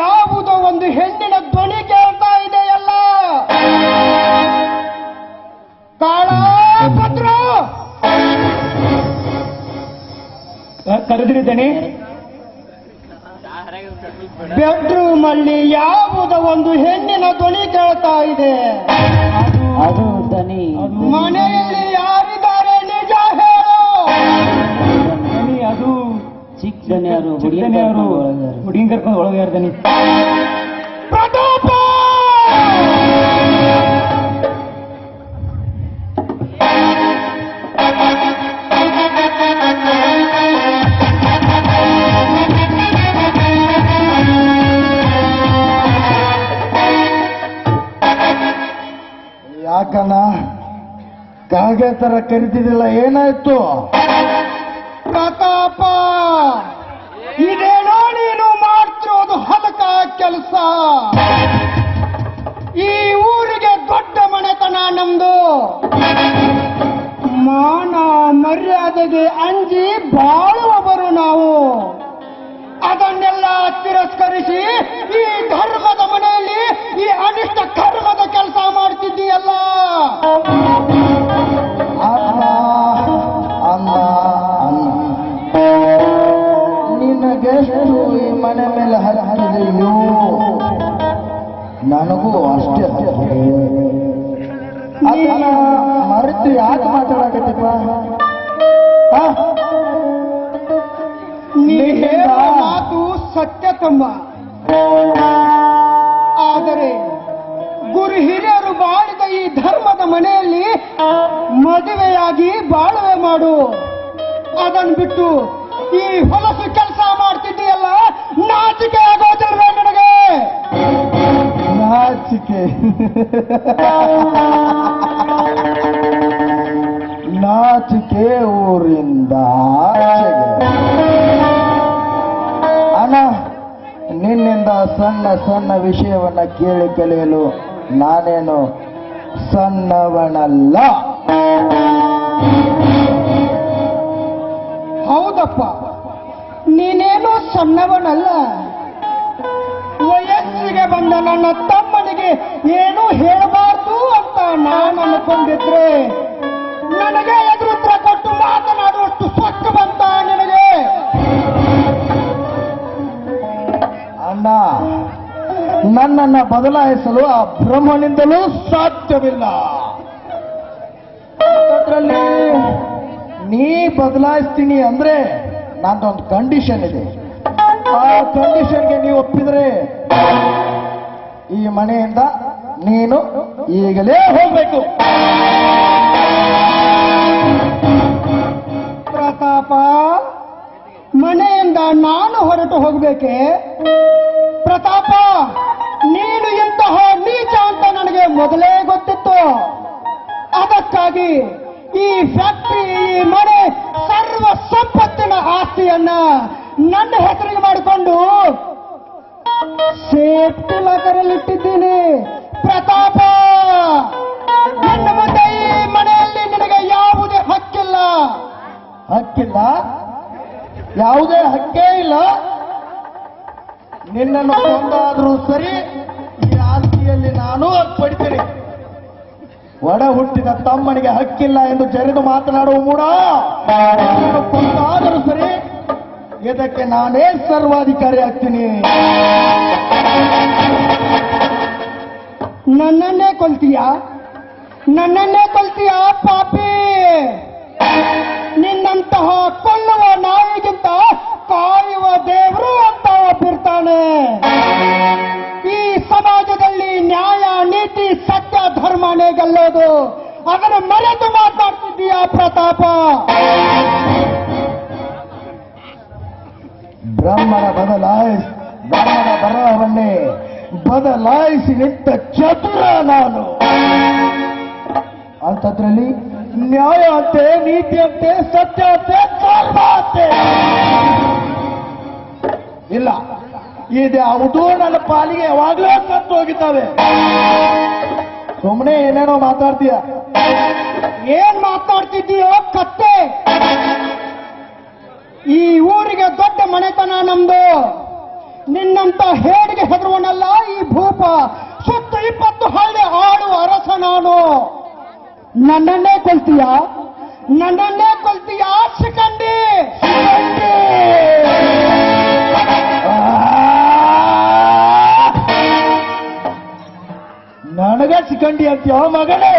ಯಾವುದೋ ಒಂದು ಹೆಣ್ಣಿನ ಧ್ವನಿ ಕೇಳ್ತಾ ಇದೆಯಲ್ಲ? ಕಾಳ ಭದ್ರ ಕರೆದಿದ್ದೇನೆ ಬೆಡ್ರೂಮ್ ಅಲ್ಲಿ ಯಾವುದೋ ಒಂದು ಹೆಣ್ಣಿನ ಧ್ವನಿ ಕೇಳ್ತಾ ಇದೆ. ಅದು ಧ್ವನಿ. ಮನೆಯಲ್ಲಿ ಯಾರು ಹುಡುಗಿ ಅವರು ಹುಡುಗಿ ಕರ್ಕೊಂಡು ಒಳಗೆ ಪ್ರತಾಪ! ಯಾಕಣ್ಣ? ಕಾಗೆ ತರ ಕರಿತಿದಿಲ್ಲ ಏನಾಯ್ತು? ಪ್ರತಾಪ! ಕೆಲಸ. ಈ ಊರಿಗೆ ದೊಡ್ಡ ಮನೆತನ ನಮ್ದು. ಮಾನ ಮರ್ಯಾದೆಗೆ ಅಂಜಿ ಬಾಳುವವರು ನಾವು. ಅದನ್ನೆಲ್ಲ ತಿರಸ್ಕರಿಸಿ ಈ ಧರ್ಮದ ಮನೆಯಲ್ಲಿ ಈ ಅನಿಷ್ಟ ಕರ್ಮದ ಕೆಲಸ ಮಾಡ್ತಿದ್ದೀಯಲ್ಲ. ನಿನಗೆ ಈ ಮನೆ ಮೇಲೆ ಹರಿದೆಯೋ ನನಗೂ ಅಷ್ಟೇ ಅದನ್ನ ಮರೆತು ಯಾಕೆ ಮಾತಾಡಕತ್ತಿಪ್ಪ? ನೀ ಮಾತು ಸತ್ಯ ತಮ್ಮ ಆದರೆ ಗುರು ಹಿರಿಯರು ಬಾಳಿದ ಈ ಧರ್ಮದ ಮನೆಯಲ್ಲಿ ಮದುವೆಯಾಗಿ ಬಾಳುವೆ ಮಾಡು. ಅದನ್ನು ಬಿಟ್ಟು ಈ ಹೊಲಸು ಕೆಲಸ ನಾಚಿಕೆ ಊರಿಂದ. ಅಣ್ಣ, ನಿನ್ನಿಂದ ಸಣ್ಣ ಸಣ್ಣ ವಿಷಯವನ್ನ ಕೇಳಿ ಕಲಿಯಲು ನಾನೇನು ಸಣ್ಣವನಲ್ಲ. ಹೌದಪ್ಪ. ನೀನೇನು ಸಣ್ಣವನಲ್ಲ. ವಯಸ್ಸಿಗೆ ಬಂದ ನನ್ನ ತಮ್ಮನಿಗೆ ಏನು ಹೇಳಬಾರ್ದು ಅಂತ ನಾನು ಅನ್ಕೊಂಡಿದ್ರೆ ನನಗೆ ಎದುರುತ್ರ ಕೊಟ್ಟು ಮಾತನಾಡುವಷ್ಟು ಸೊಕ್ಕ ಬಂತ ನಿನಗೆ? ಅಣ್ಣ, ನನ್ನನ್ನ ಬದಲಾಯಿಸಲು ಆ ಬ್ರಹ್ಮನಿಂದಲೂ ಸಾಧ್ಯವಿಲ್ಲ. ಅದರಲ್ಲಿ ನೀ ಬದಲಾಯಿಸ್ತೀನಿ ಅಂದ್ರೆ ನಂದೊಂದು ಕಂಡೀಷನ್ ಇದೆ. ಆ ಕಂಡೀಷನ್ಗೆ ನೀವು ಒಪ್ಪಿದ್ರೆ ಈ ಮನೆಯಿಂದ ನೀನು ಈಗಲೇ ಹೋಗ್ಬೇಕು. ಪ್ರತಾಪ, ಮನೆಯಿಂದ ನಾನು ಹೊರಟು ಹೋಗ್ಬೇಕೆ? ಪ್ರತಾಪ, ನೀನು ಇಂತಹ ನೀಚ ಅಂತ ನನಗೆ ಮೊದಲೇ ಗೊತ್ತಿತ್ತು. ಅದಕ್ಕಾಗಿ ಈ ಫ್ಯಾಕ್ಟ್ರಿ ಈ ಮನೆ ಸರ್ವ ಸಂಪತ್ತಿನ ಆಸ್ತಿಯನ್ನ ನನ್ನ ಹೆಸರಿಗೆ ಮಾಡಿಕೊಂಡು ಸೇಫ್ಟಿ ಲಾಕರಲ್ಲಿ ಇಟ್ಟಿದ್ದೀನಿ ಪ್ರತಾಪ! ನನ್ನ ಮುಂದೆ ಈ ಮನೆಯಲ್ಲಿ ನಿನಗೆ ಯಾವುದೇ ಹಕ್ಕಿಲ್ಲ. ಹಕ್ಕಿಲ್ಲ? ಯಾವುದೇ ಹಕ್ಕೇ ಇಲ್ಲ. ನಿನ್ನನ್ನು ಕೊಂದಾದ್ರೂ ಸರಿ, ಈ ಆಸ್ತಿಯಲ್ಲಿ ನಾನು ಪಡಿತೀನಿ ಒಡ ಹುಟ್ಟಿದ ತಮ್ಮನಿಗೆ ಹಕ್ಕಿಲ್ಲ ಎಂದು ಜರಿದು ಮಾತನಾಡುವ ಮೂಡ ಕೊಂದಾದರೂ ಸರಿ, ಇದಕ್ಕೆ ನಾನೇ ಸರ್ವಾಧಿಕಾರಿ ಆಗ್ತೀನಿ. ನನ್ನನ್ನೇ ಕೊಲ್ತೀಯ? ನನ್ನನ್ನೇ ಕೊಲ್ತೀಯ ಪಾಪಿ? ನಿನ್ನಂತಹ ಕೊಲ್ಲುವ ನಾಯಿಗಿಂತ ಕಾಯುವ ದೇವರು ಅಂತ ಒಬ್ಬಿರ್ತಾನೆ ಈ ಸಮಾಜದಲ್ಲಿ ನ್ಯಾಯ, ನೀತಿ, ಸತ್ಯ ಧರ್ಮನೇ ಗೆಲ್ಲೋದು. ಅದನ್ನು ಮರೆತು ಮಾತಾಡ್ತಿದ್ದೀಯ ಪ್ರತಾಪ? ಬ್ರಹ್ಮನ ಬದಲಾಯಿಸ್ ಬ್ರಹ್ಮನ ಬರಹವನ್ನೇ ಬದಲಾಯಿಸಿ ನಿಂತ ಚತುರ ನಾನು. ಅಂತದ್ರಲ್ಲಿ ನ್ಯಾಯ ಅಂತೆ, ನೀತಿ ಅಂತೆ, ಸತ್ಯ ಅಂತೆ ಕರ್ಮ ಅಂತೆ. ಇಲ್ಲ ನನ್ನ ಪಾಲಿಗೆ ಯಾವಾಗಲೂ ಸತ್ತು ಹೋಗಿದ್ದಾವೆ. ಸುಮ್ಮನೆ ಏನೇನೋ ಮಾತಾಡ್ತೀಯ? ಏನ್ ಮಾತಾಡ್ತಿದ್ದೀಯೋ ಕತ್ತೆ. ಈ ಊರಿಗೆ ದೊಡ್ಡ ಮನೆತನ ನಮ್ದು. ನಿನ್ನಂತ ಹೇಡಿಗೆ ಹೆದರುವನಲ್ಲ ಈ ಭೂಪ ಸುತ್ತ ಇಪ್ಪತ್ತು ಹಳ್ಳಿ ಆಡು ಅರಸ ನಾನು. ನನ್ನನ್ನೇ ಕೊಲ್ತೀಯ? ನನ್ನನ್ನೇ ಕೊಲ್ತೀಯ ಶಿಖಂಡಿ ನನಗೆ ಚಿಕಂಡಿ ಅಂತೀಯ ಮಗನೇ?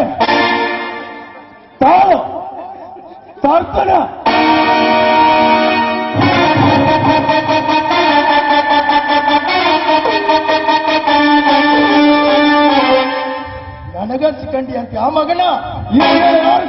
ತಾಳು, ತಾರ್ಪಣ. ನನಗ ಅಂತ. ಆ ಮಗನ ಈಗ ಯಾರು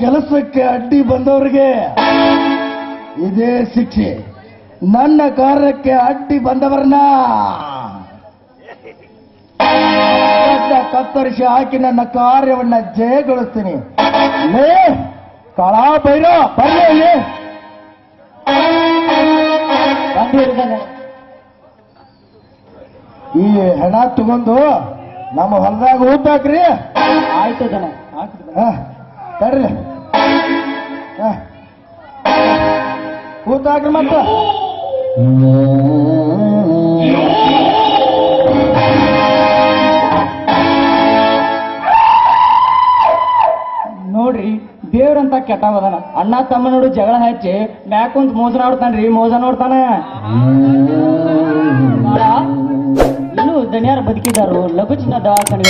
ಕೆಲಸಕ್ಕೆ ಅಡ್ಡಿ ಬಂದವರಿಗೆ ಇದೇ ಶಿಕ್ಷೆ. ನನ್ನ ಕಾರ್ಯಕ್ಕೆ ಅಡ್ಡಿ ಬಂದವರನ್ನ ಕತ್ತರಿಸಿ ಹಾಕಿ ನನ್ನ ಕಾರ್ಯವನ್ನ ಜಯಗೊಳಿಸ್ತೀನಿ. ಲೇ ಬೈರೋ ಬೈರ ಬರ್ಲಿ ಈ ಹಣ ತಗೊಂಡು ನಮ್ಮ ಹೊಲದಾಗ ಹೋಗ್ಬೇಕ್ರಿ ಆಯ್ತು ತಡ್ರಿ ಹಾ. ಕೂತಾಕ್ರಿ ಮತ್ತ ನೋಡ್ರಿ ದೇವ್ರಂತ ಕೆಟ್ಟವದನ ಅಣ್ಣ ತಮ್ಮ ನೋಡು ಜಗಳ ಹಚ್ಚಿ ಮ್ಯಾಕ್ ಕುಂತ್ ಮೋಸ ನೋಡ್ತಾನ್ರಿ ಮೋಸ ನೋಡ್ತಾನ ಇನ್ನು ದನಿಯಾರ ಬದುಕಿದಾರು ಲಘು ಚಿನ್ನ ದವಾಖಾನೆ.